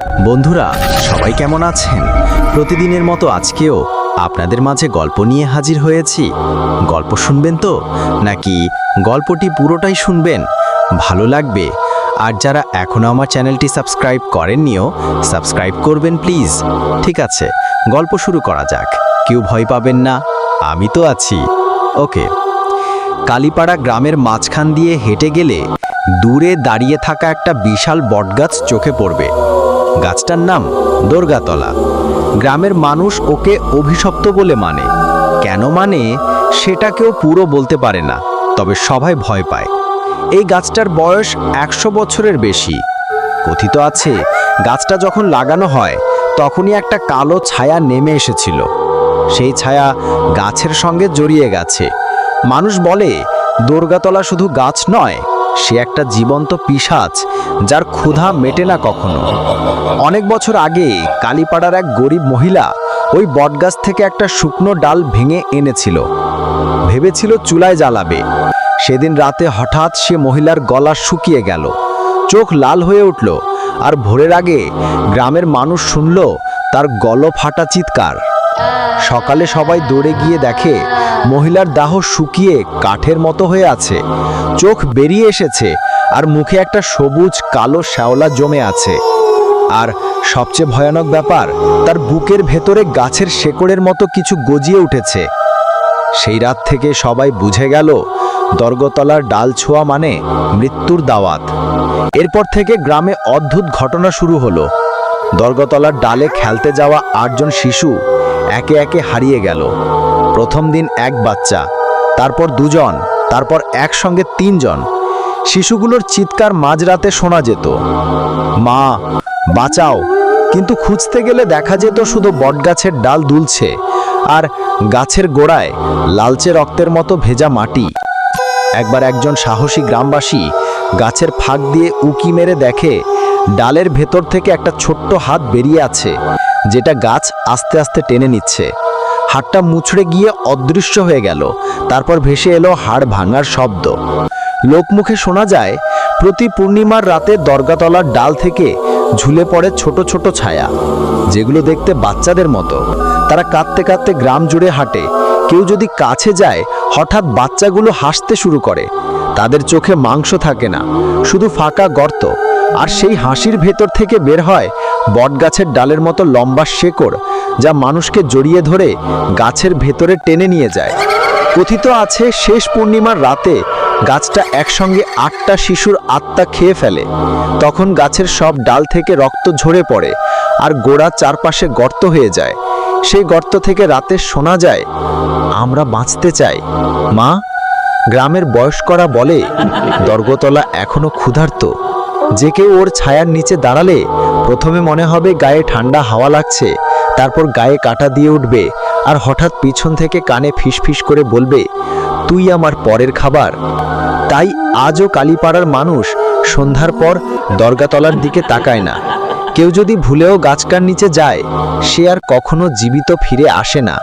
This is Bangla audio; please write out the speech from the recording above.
বন্ধুরা, সবাই কেমন আছেন? প্রতিদিনের মতো আজকেও আপনাদের মাঝে গল্প নিয়ে হাজির হয়েছি। গল্প শুনবেন তো? নাকি গল্পটি পুরোটাই শুনবেন? ভালো লাগবে? আর যারা এখনও আমার চ্যানেলটি সাবস্ক্রাইব করেননিও, সাবস্ক্রাইব করবেন প্লিজ। ঠিক আছে, গল্প শুরু করা যাক। কেউ ভয় পাবেন না, আমি তো আছি। ওকে। কালীপাড়া গ্রামের মাঝখান দিয়ে হেঁটে গেলে দূরে দাঁড়িয়ে থাকা একটা বিশাল বটগাছ চোখে পড়বে। গাছটার নাম দুর্গাতলা। গ্রামের মানুষ ওকে অভিশপ্ত বলে মানে। কেন মানে সেটা কেউ পুরো বলতে পারে না, তবে সবাই ভয় পায়। এই গাছটার বয়স একশো বছরের বেশি। কথিত আছে, গাছটা যখন লাগানো হয়, তখনই একটা কালো ছায়া নেমে এসেছিল। সেই ছায়া গাছের সঙ্গে জড়িয়ে গেছে। মানুষ বলে, দুর্গাতলা শুধু গাছ নয় সে একটা জীবন্ত পিশাচ যার ক্ষুধা মেটে না কখনো। অনেক বছর আগে কালীপাড়ার এক গরিব মহিলা ওই বটগাছ থেকে একটা শুকনো ডাল ভেঙে এনেছিল। ভেবেছিল চুলায় জ্বালাবে। সেদিন রাতে হঠাৎ সে মহিলার গলা শুকিয়ে গেল। চোখ লাল হয়ে উঠল আর ভোরের আগে গ্রামের মানুষ শুনল তার গল ফাটা চিৎকার। সকালে সবাই দৌড়ে গিয়ে দেখে, মহিলার দাহ শুকিয়ে কাঠের মতো হয়ে আছে। চোখ বেরিয়ে এসেছে আর মুখে একটা সবুজ কালো শ্যাওলা জমে আছে। আর সবচেয়ে ভয়ানক ব্যাপার, তার বুকের ভেতরে গাছের শেকড়ের মতো কিছু গজিয়ে উঠেছে। সেই রাত থেকে সবাই বুঝে গেল, দর্গতলার ডাল ছোঁয়া মানে মৃত্যুর দাওয়াত। এরপর থেকে গ্রামে অদ্ভুত ঘটনা শুরু হলো। দর্গতলার ডালে খেলতে যাওয়া আটজন শিশু একে একে হারিয়ে গেল। প্রথম দিন এক বাচ্চা, তারপর দুজন, তারপর একসঙ্গে তিনজন। শিশুগুলোর চিৎকার মাঝরাতে শোনা যেত। মা, বাঁচাও। কিন্তু খুঁজতে গেলে দেখা যেত শুধু বটগাছের ডাল দুলছে আর গাছের গোড়ায় লালচে রক্তের মতো ভেজা মাটি। একবার একজন সাহসী গ্রামবাসী গাছের ফাঁক দিয়ে উকি মেরে দেখে, ডালের ভেতর থেকে একটা ছোট্ট হাত বেরিয়ে আছে। যেটা গাছ আস্তে আস্তে টেনে নিচ্ছে। হাড়টা মুচড়ে গিয়ে অদৃশ্য হয়ে গেল। তারপর ভেসে এলো হাড় ভাঙার শব্দ। লোকমুখে শোনা যায়, প্রতি পূর্ণিমার রাতে দরগাতলার ডাল থেকে ঝুলে পড়ে ছোট ছোট ছায়া, যেগুলো দেখতে বাচ্চাদের মতো। তারা কাঁদতে কাঁদতে গ্রাম জুড়ে হাঁটে। কেউ যদি কাছে যায়, হঠাৎ বাচ্চাগুলো হাসতে শুরু করে। তাদের চোখে মাংস থাকে না, শুধু ফাঁকা গর্ত। আর সেই হাসির ভেতর থেকে বের হয় বটগাছের ডালের মতো লম্বা শেকড় যা মানুষকে জড়িয়ে ধরে গাছের ভেতরে টেনে নিয়ে যায়। কথিত আছে, শেষ পূর্ণিমার রাতে গাছটা একসঙ্গে আটটা শিশুর আত্মা খেয়ে ফেলে। তখন গাছের সব ডাল থেকে রক্ত ঝরে পড়ে আর গোড়া চারপাশে গর্ত হয়ে যায়। সেই গর্ত থেকে রাতে শোনা যায়, আমরা বাঁচতে চাই। মা, গ্রামের বয়স্করা বলে, দর্গতলা এখনও ক্ষুধার্ত। যে কেউ ওর ছায়ার নিচে দাঁড়ালে প্রথমে মনে হবে গায়ে ঠান্ডা হাওয়া লাগছে, তারপর গায়ে কাটা দিয়ে উঠবে, আর হঠাৎ পিছন থেকে কানে ফিসফিস করে বলবে, তুই আমার পরের খাবার। তাই আজও কালীপাড়ার মানুষ সন্ধ্যার পর দরগাতলার দিকে তাকায় না। কেউ যদি ভুলেও গাছকার নিচে যায়, সে আর কখনো জীবিত ফিরে আসে না।